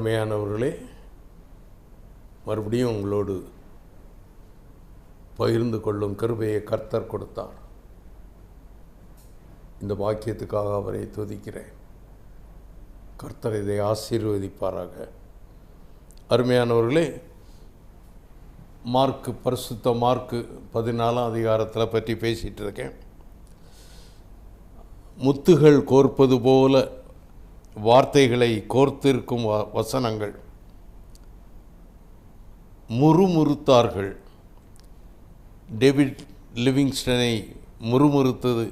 அருமையானவர்களே மறுபடியும் உங்களோடு பகிர்ந்து கொள்ளும் கருவையை கர்த்தர் கொடுத்தார். இந்த வாக்கியத்துக்காக அவரை துதிக்கிறேன். கர்த்தர் இதை ஆசீர்வதிப்பாராக. அருமையானவர்களே மார்க்கு பரிசுத்த மார்க்கு பதினாலாம் அதிகாரத்தில் பற்றி பேசிகிட்டு இருக்கேன். முத்துகள் கோர்ப்பது போல வார்த்தைகளை கோர்த்திருக்கும் வ வசனங்கள். முறுமுறுத்தார்கள். டேவிட் லிவிங்ஸ்டனை முறுமுறுத்தது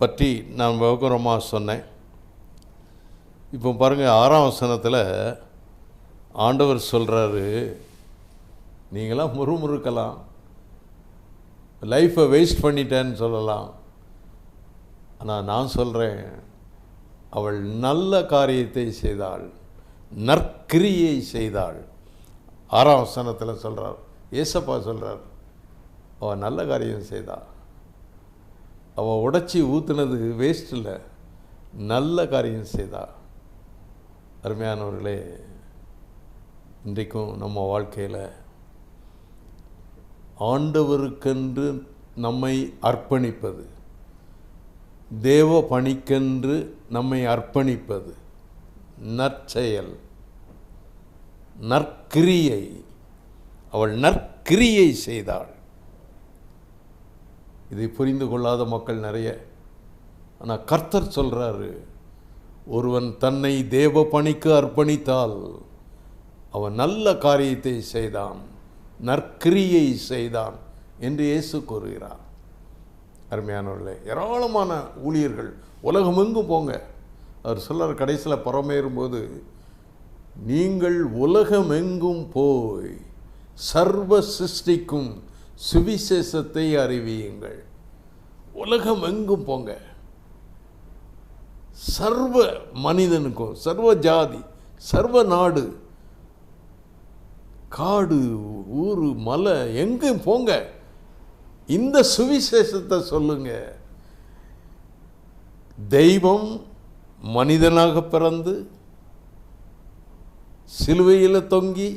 பற்றி நான் விவகாரமாக சொன்னேன். இப்போ பாருங்கள் ஆறாம் வசனத்தில் ஆண்டவர் சொல்கிறாரு நீங்களாம் முறுமுறுக்கலாம். லைஃப்பை வேஸ்ட் பண்ணிட்டேன்னு சொல்லலாம். ஆனால் நான் சொல்கிறேன் அவள் நல்ல காரியத்தை செய்தாள் நற்கிரியை செய்தாள். ஆறாம் வசனத்தில் சொல்கிறார் ஏசப்பா சொல்கிறார் அவள் நல்ல காரியம் செய்தாள் அவள் உடைச்சி ஊற்றுனது வேஸ்ட் இல்லை நல்ல காரியம் செய்தாள் அருமையானவர்களே இன்றைக்கும் நம்ம வாழ்க்கையில் ஆண்டவருக்கென்று நம்மை அர்ப்பணிப்பது தேவ பணிக்கென்று நம்மை அர்ப்பணிப்பது. நற்செயல். நற்கிரியை. அவள் நற்கிரியை செய்தாள். இதை புரிந்து கொள்ளாத மக்கள் நிறைய. ஆனால் கர்த்தர் சொல்கிறாரு ஒருவன் தன்னை தேவ பணிக்கு அர்ப்பணித்தால் அவன் நல்ல காரியத்தை செய்தான் நற்கிரியை செய்தான் என்று இயேசு கூறுகிறார். அருமையானவர்களே ஏராளமான ஊழியர்கள் உலகமெங்கும் போங்க. அவர் சொல்கிறார் கடைசியில் புறமேறும்போது நீங்கள் உலகமெங்கும் போய் சர்வ சிருஷ்டிக்கும் சுவிசேஷத்தை அறிவியுங்கள். உலகம் எங்கும் போங்க. சர்வ மனிதனுக்கும் சர்வ ஜாதி சர்வ நாடு காடு ஊர் மலை எங்கும் போங்க. இந்த சுவிசேஷத்தை சொல்லுங்க. தெய்வம் மனிதனாக பிறந்து சிலுவையில் தொங்கி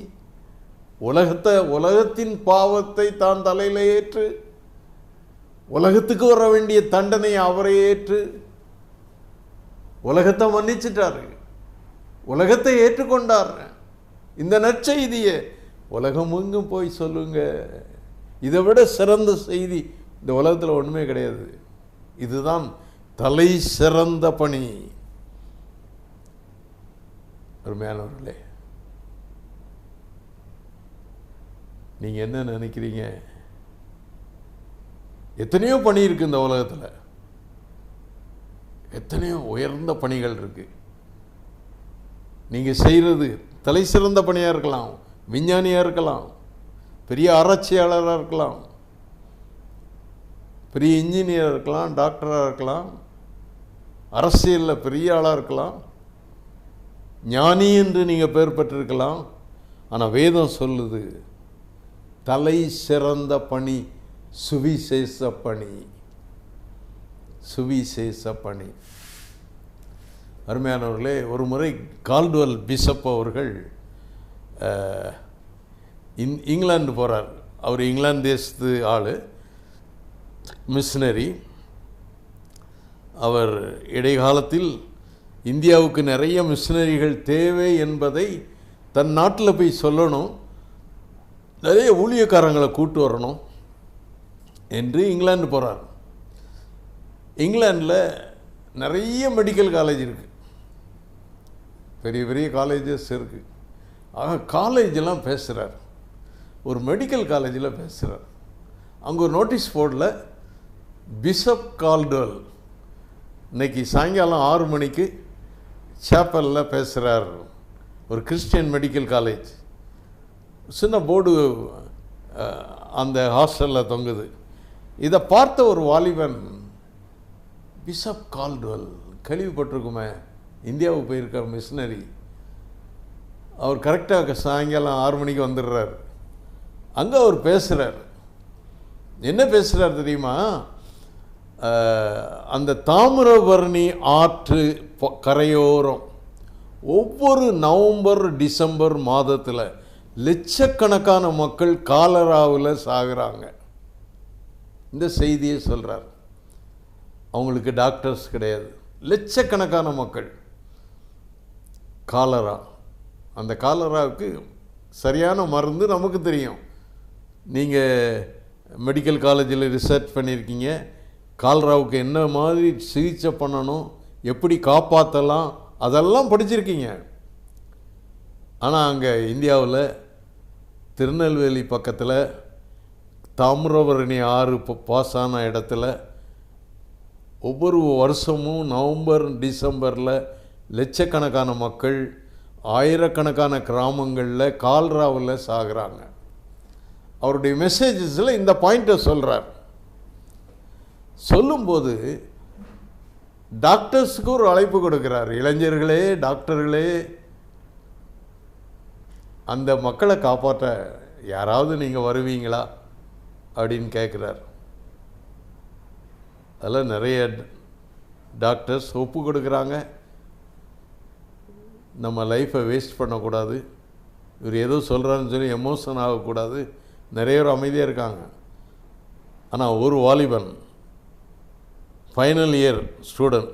உலகத்தை உலகத்தின் பாவத்தை தான் தலையில் ஏற்று உலகத்துக்கு வர வேண்டிய தண்டனை அவரை ஏற்று உலகத்தை மன்னிச்சிட்டாரு. உலகத்தை ஏற்றுக்கொண்டார். இந்த நற்செய்தியை உலகம் எங்கும் போய் சொல்லுங்க. இதை விட சிறந்த செய்தி இந்த உலகத்தில் ஒன்றுமே கிடையாது. இதுதான் தலை சிறந்த பணி. அருமையானவர்களே நீங்கள் என்ன நினைக்கிறீங்க? எத்தனையோ பணி இருக்குது இந்த உலகத்தில். எத்தனையோ உயர்ந்த பணிகள் இருக்குது நீங்கள் செய்கிறது தலை சிறந்த பணியாக இருக்கலாம் விஞ்ஞானியாக இருக்கலாம் பெரிய ஆராய்ச்சியாளராக இருக்கலாம். பெரிய இன்ஜினியராக இருக்கலாம் டாக்டராக இருக்கலாம் அரசியலில் பெரிய ஆளாக இருக்கலாம். ஞானி என்று நீங்கள் பெயர் பெற்றிருக்கலாம். ஆனால் வேதம் சொல்லுது தலை சிறந்த பணி சுவிசேஷ பணி. சுவிசேஷ பணி. அருமையானவர்களே ஒரு முறை கால்டுவல் பிஷப் அவர்கள் இந் இங்கிலாந்து போகிறார் அவர் இங்கிலாந்து தேசத்து ஆள். மிஷினரி. அவர் இடைக்காலத்தில் இந்தியாவுக்கு நிறைய மிஷினரிகள் தேவை என்பதை தன் நாட்டில் போய் சொல்லணும். நிறைய ஊழியக்காரங்களை கூட்டு வரணும் என்று இங்கிலாந்து போகிறார் இங்கிலாண்டில் நிறைய மெடிக்கல் காலேஜ் இருக்குது பெரிய பெரிய காலேஜஸ் இருக்குது ஆக காலேஜெல்லாம் பேசுகிறார் ஒரு மெடிக்கல் காலேஜில் பேசுகிறார் அங்கே ஒரு நோட்டீஸ் போர்டில் பிஷப் கால்டுவல் இன்னைக்கு சாயங்காலம் ஆறு மணிக்கு சேப்பலில் பேசுகிறார் ஒரு கிறிஸ்டியன் மெடிக்கல் காலேஜ் சின்ன போர்டு அந்த ஹாஸ்டலில் தொங்குது. இதை பார்த்த ஒரு வாலிபன் பிஷப் கால்டுவல் கழிவுப்பட்டிருக்குமே இந்தியாவுக்கு போயிருக்கார் மிஷினரி அவர் கரெக்டாக சாயங்காலம் ஆறு மணிக்கு வந்துடுறார். அங்கே அவர் பேசுகிறார் என்ன பேசுகிறார் தெரியுமா? அந்த தாமிரபரணி ஆற்று கரையோரம். ஒவ்வொரு நவம்பர் டிசம்பர் மாதத்தில் லட்சக்கணக்கான மக்கள் காலராவில் சாகிறாங்க. இந்த செய்தியை சொல்கிறார் அவங்களுக்கு டாக்டர்ஸ் கிடையாது. லட்சக்கணக்கான மக்கள். காலரா. அந்த காலராவுக்கு சரியான மருந்து நமக்கு தெரியும். நீங்கள் மெடிக்கல் காலேஜில் ரிசர்ச் பண்ணியிருக்கீங்க கால்ராவுக்கு என்ன மாதிரி சிகிச்சை பண்ணணும் எப்படி காப்பாற்றலாம் அதெல்லாம் படிச்சிருக்கீங்க. ஆனால் அங்கே இந்தியாவில் திருநெல்வேலி பக்கத்தில் தாமிரபரணி ஆறு பாஸ் ஆன இடத்துல ஒவ்வொரு வருஷமும் நவம்பர் டிசம்பரில் லட்சக்கணக்கான மக்கள் ஆயிரக்கணக்கான கிராமங்களில் கால்ராவில் சாகுறாங்க. அவருடைய மெசேஜஸில் இந்த பாயிண்ட்டை சொல்கிறார் சொல்லும்போது டாக்டர்ஸுக்கு ஒரு அழைப்பு கொடுக்கிறார். இளைஞர்களே டாக்டர்களே அந்த மக்களை காப்பாற்ற யாராவது நீங்கள் வருவீங்களா? அப்படின்னு கேட்குறார். அதில் நிறைய டாக்டர்ஸ் ஒப்பு கொடுக்குறாங்க. நம்ம லைஃப்பை வேஸ்ட் பண்ணக்கூடாது. இவர் ஏதோ சொல்கிறாருன்னு சொல்லி எமோஷன் ஆகக்கூடாது. நிறைய பேர் அமைதியாக இருக்காங்க. ஆனால் ஒரு வாலிபன் ஃபைனல் இயர் ஸ்டூடெண்ட்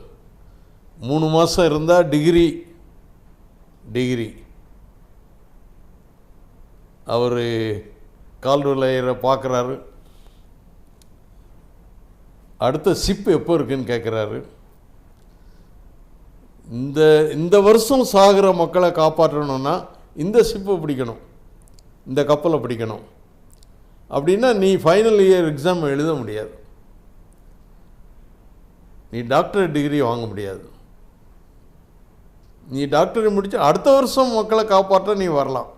மூணு மாதம் இருந்தால் டிகிரி டிகிரி அவர் கால்வலையரை பார்க்குறாரு அடுத்த சிப் எப்போ இருக்குன்னு கேட்குறாரு இந்த இந்த வருஷம் சாகிற மக்களை காப்பாற்றணும்னா இந்த சிப்பை பிடிக்கணும். இந்த கப்பலை பிடிக்கணும். அப்படின்னா நீ ஃபைனல் இயர் எக்ஸாம் எழுத முடியாது. நீ டாக்டர் டிகிரி வாங்க முடியாது. நீ டாக்டரை முடிச்சு அடுத்த வருஷம் மக்களை காப்பாற்ற நீ வரலாம்.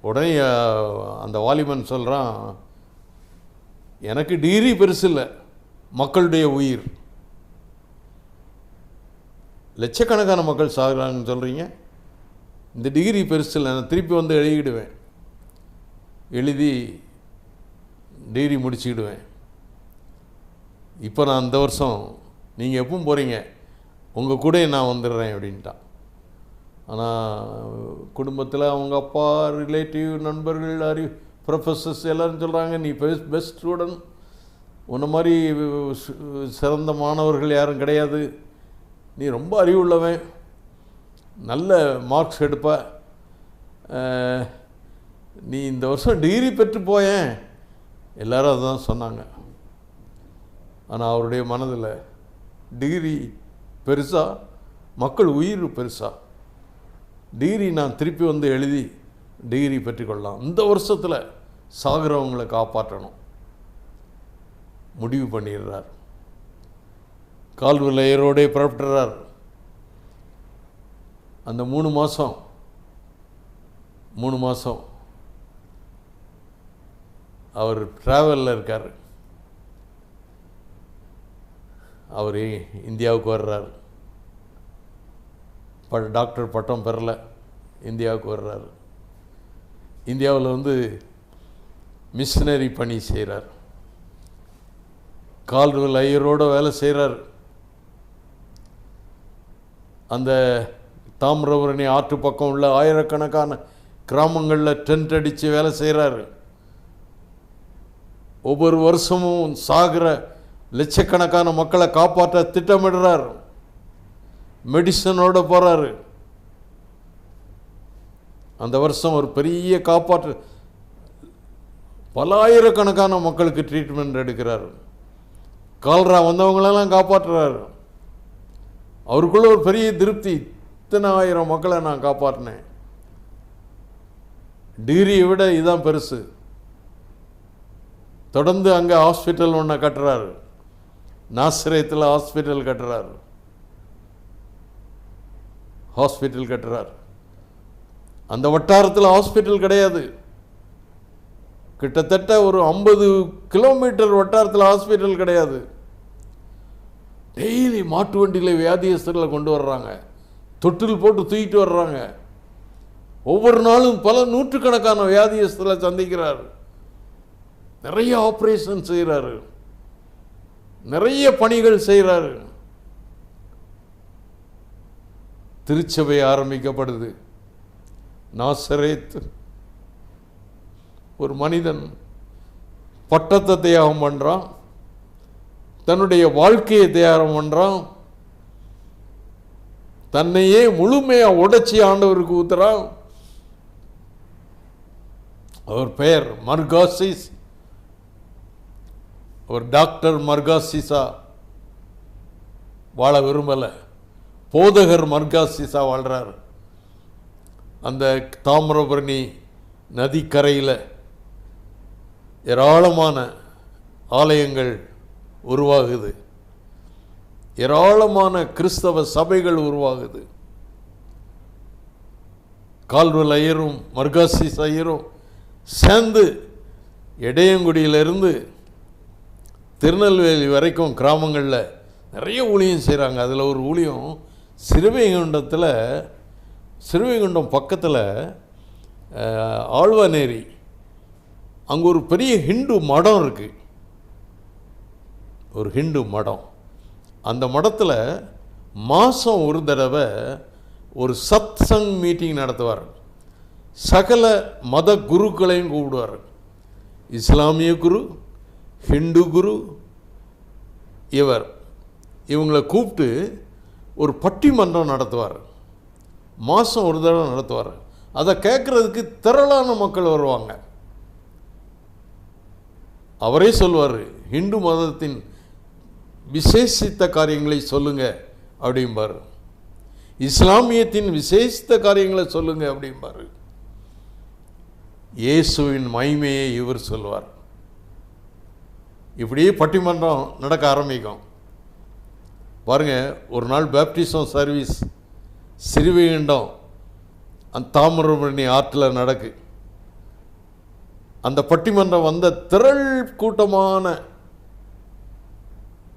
உடனே அந்த வாலிபன் சொல்கிறான் எனக்கு டிகிரி பெருசு இல்லை. மக்களுடைய உயிர். லட்சக்கணக்கான மக்கள் சாகுறாங்கன்னு சொல்கிறீங்க இந்த டிகிரி பெருசு இல்லை. நான் திருப்பி வந்து எழுதிடுவேன் எழுதி டிகிரி முடிச்சுக்கிடுவேன். இப்போ நான் இந்த வருஷம் நீங்கள் எப்பவும் போகிறீங்க உங்கள் கூட நான் வந்துடுறேன் அப்படின்ட்டான் ஆனால் குடும்பத்தில் அவங்க அப்பா ரிலேட்டிவ் நண்பர்கள் அறி ப்ரொஃபஸர்ஸ் எல்லோரும் சொல்கிறாங்க நீ பெஸ்ட் பெஸ்ட் ஸ்டூடெண்ட் உன்ன மாதிரி சிறந்த மாணவர்கள் யாரும் கிடையாது. நீ ரொம்ப அறிவுள்ளவன். நல்ல மார்க்ஸ் எடுப்ப. நீ இந்த வருஷம் டிகிரி பெற்று போயேன். எல்லாரும் அதுதான் சொன்னாங்க. ஆனால் அவருடைய மனதில் டிகிரி பெருசா மக்கள் உயிர் பெருசா. டிகிரி நான் திருப்பி வந்து எழுதி டிகிரி பெற்றுக்கொள்ளலாம் இந்த வருஷத்தில் சாகிறவங்களை காப்பாற்றணும். முடிவு பண்ணிடுறார். கால்விலையரோடே புறப்பட்டுறார். அந்த மூணு மாதம் மூணு மாதம் அவர் ட்ராவலில் இருக்கார். அவர் இந்தியாவுக்கு வர்றார். ப டாக்டர் பட்டம் பெறல. இந்தியாவுக்கு வர்றார். இந்தியாவில் வந்து மிஷினரி பணி செய்கிறார் கால்வெல் ஐயரோட வேலை செய்கிறார் அந்த தாமிரபரணி ஆற்று பக்கம் உள்ள ஆயிரக்கணக்கான கிராமங்களில் டென்ட் அடித்து வேலை செய்கிறாரு ஒவ்வொரு வருஷமும் சாகிற லட்சக்கணக்கான மக்களை காப்பாற்ற திட்டமிடுறார். மெடிசனோட போகிறாரு அந்த வருஷம் ஒரு பெரிய காப்பாற்று. பலாயிரக்கணக்கான மக்களுக்கு ட்ரீட்மெண்ட் எடுக்கிறார். கால்ரா வந்தவங்களெல்லாம் காப்பாற்றுறாரு. அவருக்குள்ள ஒரு பெரிய திருப்தி. இத்தனை ஆயிரம் மக்களை நான் காப்பாற்றினேன். டிகிரியை விட இதுதான் பெருசு. தொடர்ந்து அங்கே ஹாஸ்பிட்டல் ஒன்று கட்டுறாரு. நாசிரியத்தில் ஹாஸ்பிட்டல் கட்டுறாரு. ஹாஸ்பிட்டல் கட்டுறார். அந்த வட்டாரத்தில் ஹாஸ்பிட்டல் கிடையாது. கிட்டத்தட்ட ஒரு ஐம்பது கிலோமீட்டர் வட்டாரத்தில் ஹாஸ்பிட்டல் கிடையாது. டெய்லி மாட்டு வண்டியில் வியாதியஸ்தர்களை கொண்டு வர்றாங்க. தொட்டில் போட்டு தூக்கிட்டு வர்றாங்க. ஒவ்வொரு நாளும் பல நூற்றுக்கணக்கான வியாதியஸ்தர்களை சந்திக்கிறார். நிறைய ஆப்ரேஷன் செய்கிறாரு நிறைய பணிகள் செய்கிறாரு திருச்சபை ஆரம்பிக்கப்படுது. நாசரேத் ஒரு மனிதன் பட்டத்தை தியாகம் பண்ணுறான் தன்னுடைய வாழ்க்கையை தியாகம் பண்ணுறான் தன்னையே முழுமையாக உடைச்சி ஆண்டவருக்கு ஊத்துறான். அவர் பெயர் மர்காசிஸ். அவர் டாக்டர் மர்காசிசா வாழ விரும்பலை. போதகர் மர்காசிசா வாழ்கிறார் அந்த தாமிரபரணி நதிக்கரையில் ஏராளமான ஆலயங்கள் உருவாகுது. ஏராளமான கிறிஸ்தவ சபைகள் உருவாகுது. கால்வல் ஐயரும் மர்காசிஸ் ஐயரும் சேர்ந்து இடையங்குடியிலிருந்து திருநெல்வேலி வரைக்கும் கிராமங்களில் நிறைய ஊழியம் செய்கிறாங்க அதில் ஒரு ஊழியம் சிறுவைகுண்டத்தில் சிறுவைகுண்டம் பக்கத்தில் ஆழ்வநேரி ஆழ்வாநேரி. அங்கே ஒரு பெரிய ஹிந்து மடம் இருக்குது ஒரு ஹிந்து மடம். அந்த மடத்தில் மாதம் ஒரு தடவை ஒரு சத் சங் மீட்டிங் நடத்துவார். சகல மத குருக்களையும் கூப்பிடுவார். இஸ்லாமிய குரு ஹிந்து குரு இவர் இவங்களை கூப்பிட்டு ஒரு பட்டிமன்றம் நடத்துவார். மாதம் ஒரு தடவை நடத்துவார். அதை கேட்குறதுக்கு திரளான மக்கள் வருவாங்க. அவரே சொல்வார் ஹிந்து மதத்தின் விசேஷித்த காரியங்களை சொல்லுங்க அப்படிம்பார். இஸ்லாமியத்தின் விசேஷித்த காரியங்களை சொல்லுங்க அப்படிம்பார். இயேசுவின் மகிமையை இவர் சொல்வார் இப்படியே பட்டிமன்றம் நடக்க ஆரம்பிக்கும். பாருங்க ஒரு நாள் பேப்டிசம் சர்வீஸ் சிறுவைகண்டம் அந்த தாமிரபரணி ஆற்றில் நடக்கு. அந்த பட்டிமன்றம் வந்த திரள் கூட்டமான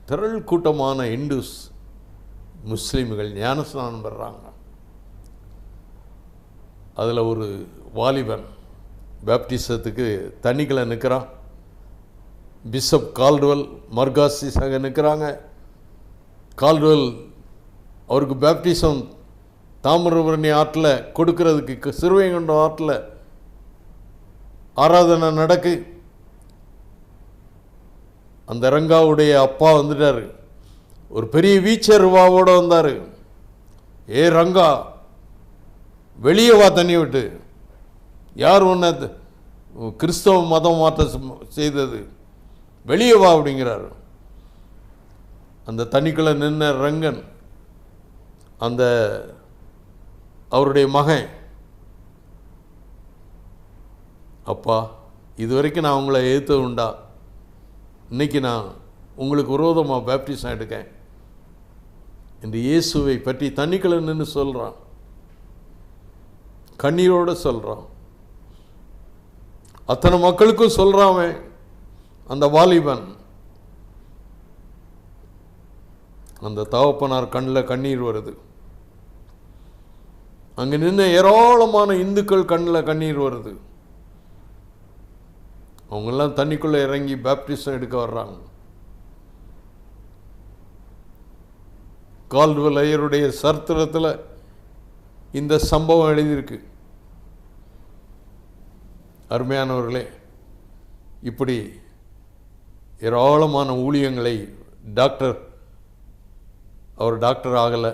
திரள் கூட்டமான இந்துஸ் முஸ்லீம்கள் ஞானஸ்நானம் பெறாங்க. அதில் ஒரு வாலிபன் பேப்டிசத்துக்கு தண்ணிக்குள்ள நிற்கிறான் பிஷப் கால்டுவல் மர்காசிஸாக அங்கே நிற்கிறாங்க. கால்டுவல் அவருக்கு பேப்டிசம் தாமிரபரணி ஆற்றில் கொடுக்கறதுக்கு சிறுவைகுண்டம் ஆற்றில் ஆராதனை நடக்கு. அந்த ரங்காவுடைய அப்பா வந்துட்டார். ஒரு பெரிய வீச்சர் ரூபாவோடு வந்தார். ஏ ரங்கா வெளியே வா தண்ணி விட்டு. யார் உன்னை கிறிஸ்தவ மதம் மாற்ற செய்தது? வெளியே வா அப்படிங்கிறார். அந்த தண்ணிக்குள்ளே நின்ன ரங்கன் அந்த அவருடைய மகன் அப்பா இது வரைக்கும் நான் உங்களை எதிர்த்து உண்டா? இன்னைக்கு நான் உங்களுக்கு விரோதமாக பேப்டிசம் எடுக்கேன் இந்த இயேசுவை பற்றி தண்ணிக்குள்ள நின்று சொல்கிறான் கண்ணீரோடு சொல்கிறான் அத்தனை மக்களுக்கும் சொல்கிறான் அவன். அந்த வாலிபன் அந்த தகப்பனார் கண்ணில் கண்ணீர் வருது. அங்கே நின்று ஏராளமான இந்துக்கள் கண்ணில் கண்ணீர் வருது. அவங்கெல்லாம் தண்ணிக்குள்ளே இறங்கி பேப்டிசம் எடுக்க வர்றாங்க. கால்டுவல் ஐயருடைய சரித்திரத்தில் இந்த சம்பவம் எழுதியிருக்கு. அருமையானவர்களே இப்படி ஏராளமான ஊழியங்களை டாக்டர் அவர் டாக்டர் ஆகலை.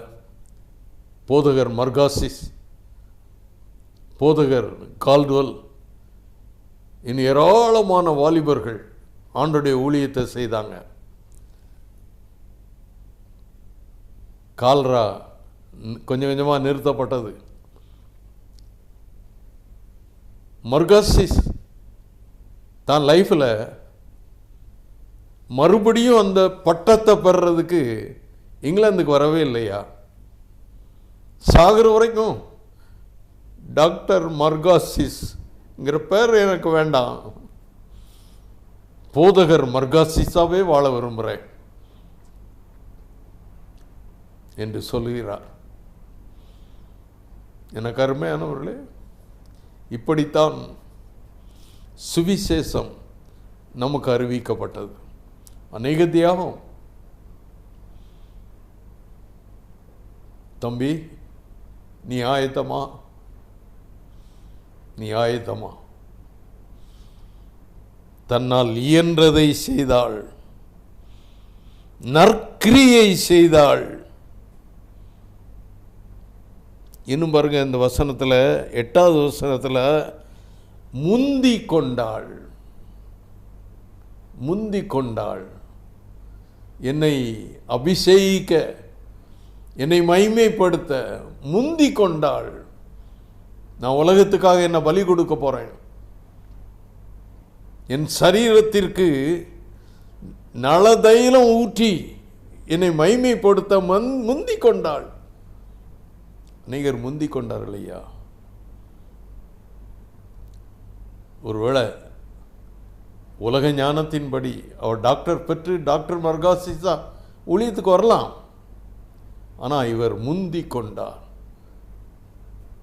போதகர் மர்காசிஸ் போதகர் கால்டுவல் இன்னும் ஏராளமான வாலிபர்கள் ஆண்டுடைய ஊழியத்தை செய்தாங்க. கால்ரா கொஞ்சம் கொஞ்சமாக நிறுத்தப்பட்டது. மர்காசிஸ் தான் லைஃப்பில் மறுபடியும் அந்த பட்டத்தை பெறதுக்கு இங்கிலாந்துக்கு வரவே இல்லையா? சாகிற வரைக்கும் டாக்டர் மர்காசிஸ்ங்கிற பேர் எனக்கு வேண்டாம். போதகர் மர்காசிஸாவே வாழ விரும்புகிறேன் என்று சொல்லுகிறார். எனக்கு அருமையானவர்களே இப்படித்தான் சுவிசேஷம் நமக்கு அறிவிக்கப்பட்டது. அநேக தியாகம். தம்பி நீ ஆயத்தமா? நீ ஆயத்தமா? தன்னால் இயன்றதை செய்தாள். நற்கிரியை செய்தாள். இன்னும் பாருங்க இந்த வசனத்தில் எட்டாவது வசனத்தில் முந்தி கொண்டாள். முந்தி கொண்டாள். என்னை அபிஷேகிக்க என்னை மைமைப்படுத்த முந்தி கொண்டாள். நான் உலகத்துக்காக என்ன பலி கொடுக்க போகிறேன் என் சரீரத்திற்கு நலதைலம் ஊற்றி என்னை மைமைப்படுத்த மந் முந்தி கொண்டாள். அநேகர் முந்தி கொண்டார்கள் ஐயா. ஒருவேளை உலக ஞானத்தின்படி அவர் டாக்டர் பெற்று டாக்டர் மர்காசிஸா ஊழியத்துக்கு வரலாம். ஆனால் இவர் முந்தி கொண்டார்.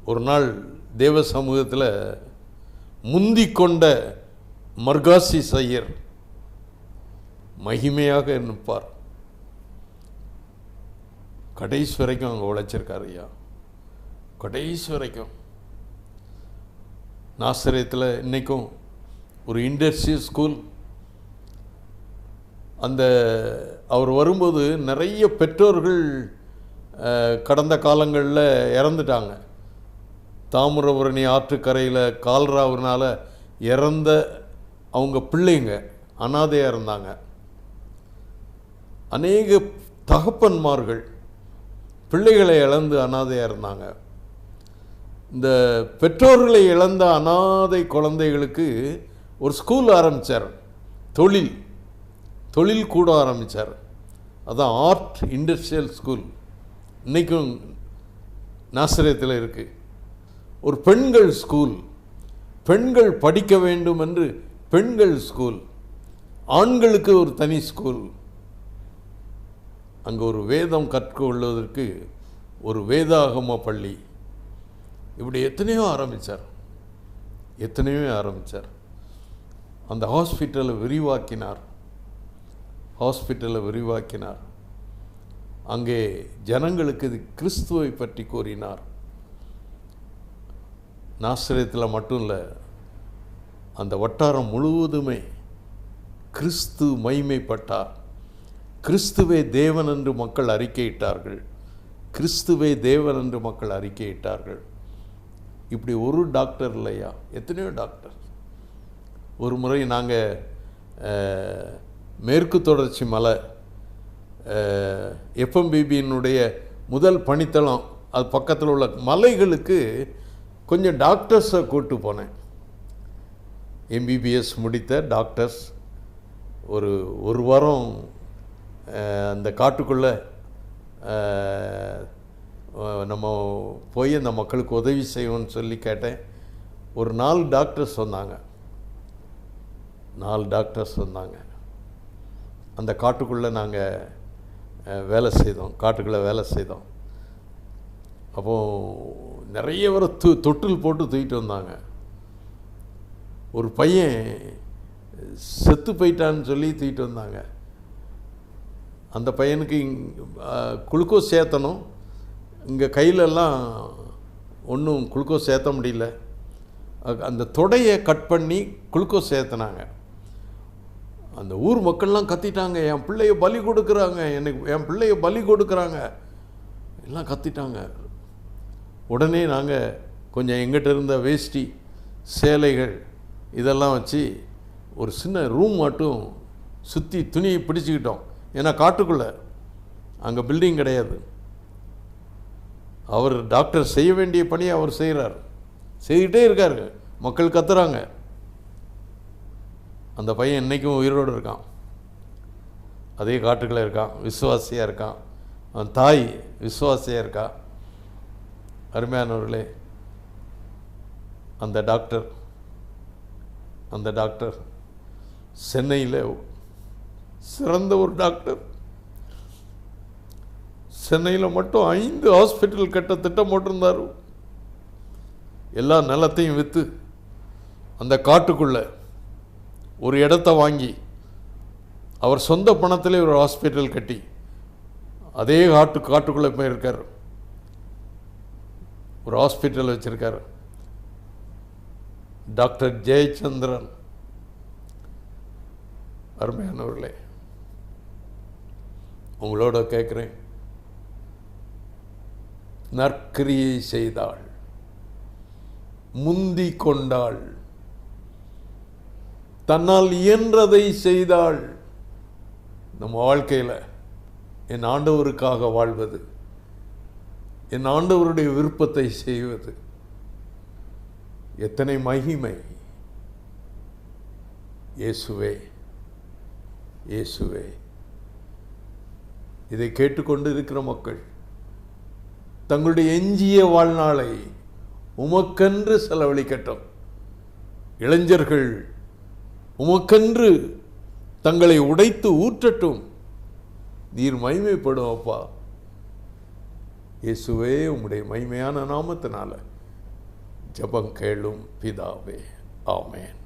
ஒரு நாள் தேவ சமூகத்தில் முந்தி கொண்ட மர்காசி சையர் மகிமையாக நிற்பார். கடைசி வரைக்கும் அங்கே உழைச்சிருக்கார் ஐயா. கடைசி வரைக்கும். நாசிரியத்தில் இன்றைக்கும் ஒரு இண்டஸ்ட்ரியல் ஸ்கூல் அந்த அவர் வரும்போது நிறைய பெற்றோர்கள் கடந்த காலங்களில் இறந்துட்டாங்க. தாமிரபரணி ஆற்றுக்கரையில் கால்ராவுனால இறந்த அவங்க பிள்ளைங்க அனாதையாக இருந்தாங்க. அநேக தகப்பன்மார்கள் பிள்ளைகளை இழந்து அனாதையாக இருந்தாங்க. இந்த பெற்றோர்களை இழந்த அனாதை குழந்தைகளுக்கு ஒரு ஸ்கூல் ஆரம்பித்தார் தொழில். தொழில் கூட ஆரம்பித்தார் அதான் ஆர்ட் இண்டஸ்ட்ரியல் ஸ்கூல் இன்றைக்கும் நாசிரியத்தில் இருக்குது ஒரு பெண்கள் ஸ்கூல் பெண்கள் படிக்க வேண்டும் என்று பெண்கள் ஸ்கூல் ஆண்களுக்கு ஒரு தனி ஸ்கூல் அங்கே ஒரு வேதம் கற்றுக்கொள்வதற்கு ஒரு வேதாகம பள்ளி. இப்படி எத்தனையோ ஆரம்பித்தார் எத்தனையோ ஆரம்பித்தார் அந்த ஹாஸ்பிட்டலை விரிவாக்கினார். ஹாஸ்பிட்டலை விரிவாக்கினார். அங்கே ஜனங்களுக்கு இது கிறிஸ்துவை பற்றி கூறினார். நாசிரியத்தில் மட்டும் இல்லை அந்த வட்டாரம் முழுவதுமே கிறிஸ்து மைமைப்பட்டார் கிறிஸ்துவே தேவன் என்று மக்கள் அறிக்கையிட்டார்கள். கிறிஸ்துவே தேவன் என்று மக்கள் அறிக்கையிட்டார்கள். இப்படி ஒரு டாக்டர் இல்லையா? எத்தனையோ டாக்டர். ஒரு முறை நாங்கள் மேற்கு தொடர்ச்சி மலை எஃப்எம்பிபியினுடைய முதல் பணித்தளம் அது பக்கத்தில் உள்ள மலைகளுக்கு கொஞ்சம் டாக்டர்ஸை கூட்டு போனேன். எம்பிபிஎஸ் முடித்த டாக்டர்ஸ் ஒரு ஒரு வாரம் அந்த காட்டுக்குள்ளே நம்ம போய் அந்த மக்களுக்கு உதவி செய்வோம்னு சொல்லி கேட்டேன். ஒரு நாலு டாக்டர்ஸ் சொன்னாங்க. நாலு டாக்டர்ஸ் வந்தாங்க. அந்த காட்டுக்குள்ளே நாங்கள் வேலை செய்தோம். காட்டுக்குள்ளே வேலை செய்தோம். அப்போது நிறைய வர து தொட்டில் போட்டு தூக்கிட்டு வந்தாங்க. ஒரு பையன் செத்து போயிட்டான்னு சொல்லி தூக்கிட்டு வந்தாங்க. அந்த பையனுக்கு குளுக்கோஸ் சேர்த்தணும். இங்கே கையிலெல்லாம் ஒன்றும் குளுக்கோஸ் சேர்த்த முடியல. அந்த தொடையை கட் பண்ணி குளுக்கோஸ் சேர்த்துனாங்க. அந்த ஊர் மக்கள்லாம் கத்திட்டாங்க என் பிள்ளைய பலி கொடுக்குறாங்க எனக்கு என் பிள்ளைய பலி கொடுக்குறாங்க. எல்லாம் கத்திட்டாங்க. உடனே நாங்கள் கொஞ்சம் எங்கிட்ட இருந்த வேஷ்டி சேலைகள் இதெல்லாம் வச்சு ஒரு சின்ன ரூம் மட்டும் சுற்றி துணியை பிடிச்சிக்கிட்டோம். ஏன்னா காட்டுக்குள்ளே அங்கே பில்டிங் கிடையாது. அவர் டாக்டர் செய்ய வேண்டிய பணியை அவர் செய்கிறார் செய்துகிட்டே இருக்காரு. மக்கள் கத்துறாங்க. அந்த பையன் என்றைக்கும் உயிரோடு இருக்கான். அதே காட்டுக்குள்ளே இருக்கான் விசுவாசியாக இருக்கான். அவன் தாய் விசுவாசியாக இருக்கா? அருமையானவர்களே அந்த டாக்டர் அந்த டாக்டர் சென்னையில் சிறந்த ஒரு டாக்டர். சென்னையில் மட்டும் ஐந்து ஹாஸ்பிட்டல் கட்ட திட்டம் போட்டிருந்தார். எல்லா நிலத்தையும் விற்று அந்த காட்டுக்குள்ளே ஒரு இடத்த வாங்கி அவர் சொந்த பணத்தில் ஒரு ஹாஸ்பிட்டல் கட்டி அதே காட்டு காட்டுக்குள்ளே போயிருக்கார். ஒரு ஹாஸ்பிட்டல் வச்சுருக்கார். டாக்டர் ஜெயச்சந்திரன். அருமையானவர்களே உங்களோட கேட்குறேன். நற்கிரியை செய்தாள் முந்தி கொண்டாள். தன்னால் இயன்றதை செய்தாள். நம்ம வாழ்க்கையில் என் ஆண்டவருக்காக வாழ்வது என் ஆண்டவருடைய விருப்பத்தை செய்வது எத்தனை மகிமை. இயேசுவே இயேசுவே. இதை கேட்டுக்கொண்டு இருக்கிற மக்கள் தங்களுடைய எஞ்சிய வாழ்நாளை உமக்கென்று செலவழிக்கட்டும். இளைஞர்கள் உமக்கென்று தங்களை உடைத்து ஊற்றட்டும். நீர் மகிமைப்படும் அப்பா. இயேசுவே உம்முடைய மகிமையான நாமத்தினால ஜபம் கேளும் பிதாவே. ஆமேன்.